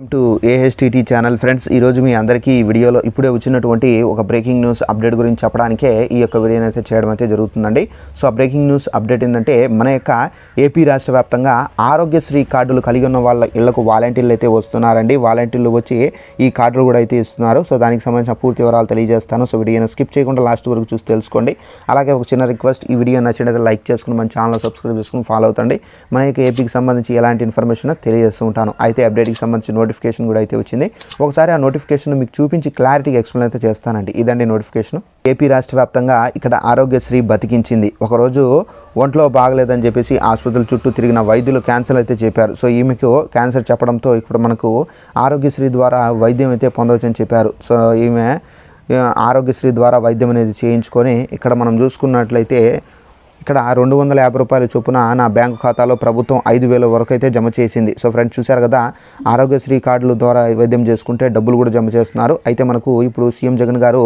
Welcome to AHTT channel friends ఈరోజు మీ అందరికీ ఈ వీడియోలో ఇప్పుడే వచ్చినటువంటి ఒక బ్రేకింగ్ న్యూస్ అప్డేట్ గురించి చెప్పడానికే ఈ యొక్క వీడియోని అయితే చేయడం అయితే జరుగుతుందండి. సో ఆ బ్రేకింగ్ న్యూస్ అప్డేట్ ఏంటంటే మన యొక్క ఏపీ రాష్ట్ర వ్యాప్తంగా ఆరోగ్యశ్రీ కార్డులు కలిగి ఉన్న వాళ్ళ ఇళ్ళకు వాలంటీర్లు అయితే వస్తున్నారండి. వాలంటీర్లు వచ్చి ఈ కార్డులు కూడా అయితే ఇస్తున్నారు. సో దానికి సంబంధించిన పూర్తి వివరాలు తెలియజేస్తాను. సో వీడియోని స్కిప్ చేయకుండా లాస్ట్ వరకు చూసి తెలుసుకోండి. అలాగే ఒక చిన్న రిక్వెస్ట్ ఈ వీడియో నచ్చినట్లయితే లైక్ చేసుకుని మన ఛానల్ సబ్స్క్రైబ్ చేసుకుని ఫాలో అవుతండి. మన యొక్క ఏపీకి సంబంధించి ఎలాంటి ఇన్ఫర్మేషన్ తెలియజేస్తూ ఉంటాను. అయితే అప్డేట్కి సంబంధించి నోటిఫికేషన్ కూడా అయితే వచ్చింది. ఒకసారి ఆ నోటిఫికేషన్ మీకు చూపించి క్లారిటీగా ఎక్స్ప్లెయిన్ అయితే చేస్తానండి. ఇదండి నోటిఫికేషన్. ఏపీ రాష్ట్ర వ్యాప్తంగా ఇక్కడ ఆరోగ్యశ్రీ బతికించింది. ఒకరోజు ఒంట్లో బాగలేదని చెప్పేసి ఆసుపత్రుల చుట్టూ తిరిగిన వైద్యులు క్యాన్సర్ అయితే చెప్పారు. సో ఈమెకు క్యాన్సర్ చెప్పడంతో ఇప్పుడు మనకు ఆరోగ్యశ్రీ ద్వారా వైద్యం అయితే పొందవచ్చని చెప్పారు. సో ఈమె ఆరోగ్యశ్రీ ద్వారా వైద్యం అనేది చేయించుకొని ఇక్కడ మనం చూసుకున్నట్లయితే ఇక్కడ రెండు వందల యాభై రూపాయల చొప్పున నా బ్యాంకు ఖాతాలో ప్రభుత్వం ఐదు వేల వరకు అయితే జమ చేసింది. సో ఫ్రెండ్స్ చూశారు కదా ఆరోగ్యశ్రీ కార్డుల ద్వారా వైద్యం చేసుకుంటే డబ్బులు కూడా జమ చేస్తున్నారు. అయితే మనకు ఇప్పుడు సీఎం జగన్ గారు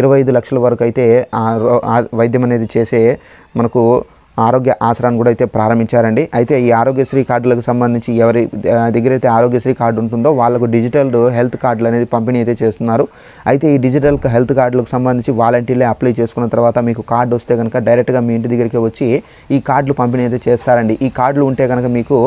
ఇరవై ఐదు లక్షల వరకు అయితే ఆ వైద్యం అనేది చేసే మనకు ఆరోగ్య ఆసరాన్ని కూడా అయితే ప్రారంభించారండి. అయితే ఈ ఆరోగ్యశ్రీ కార్డులకు సంబంధించి ఎవరి దగ్గర అయితే ఆరోగ్యశ్రీ కార్డు ఉంటుందో వాళ్ళకు డిజిటల్ హెల్త్ కార్డులు అనేది పంపిణీ అయితే చేస్తున్నారు. అయితే ఈ డిజిటల్ హెల్త్ కార్డులకు సంబంధించి వాలంటీర్లే అప్లై చేసుకున్న తర్వాత మీకు కార్డు వస్తే కనుక డైరెక్ట్గా మీ ఇంటి దగ్గరికి వచ్చి ఈ కార్డులు పంపిణీ అయితే చేస్తారండి. ఈ కార్డులు ఉంటే కనుక మీకు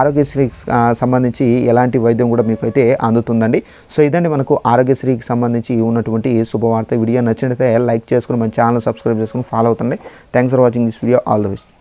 ఆరోగ్యశ్రీకి సంబంధించి ఎలాంటి వైద్యం కూడా మీకు అయితే అందుతుందండి. సో ఇదండి మనకు ఆరోగ్యశ్రీకి సంబంధించి ఉన్నటువంటి శుభవార్త. వీడియో నచ్చినట్లయితే లైక్ చేసుకుని మన ఛానల్ సబ్స్క్రైబ్ చేసుకుని ఫాలో అవుతుంది thanks for watching this video. All the best.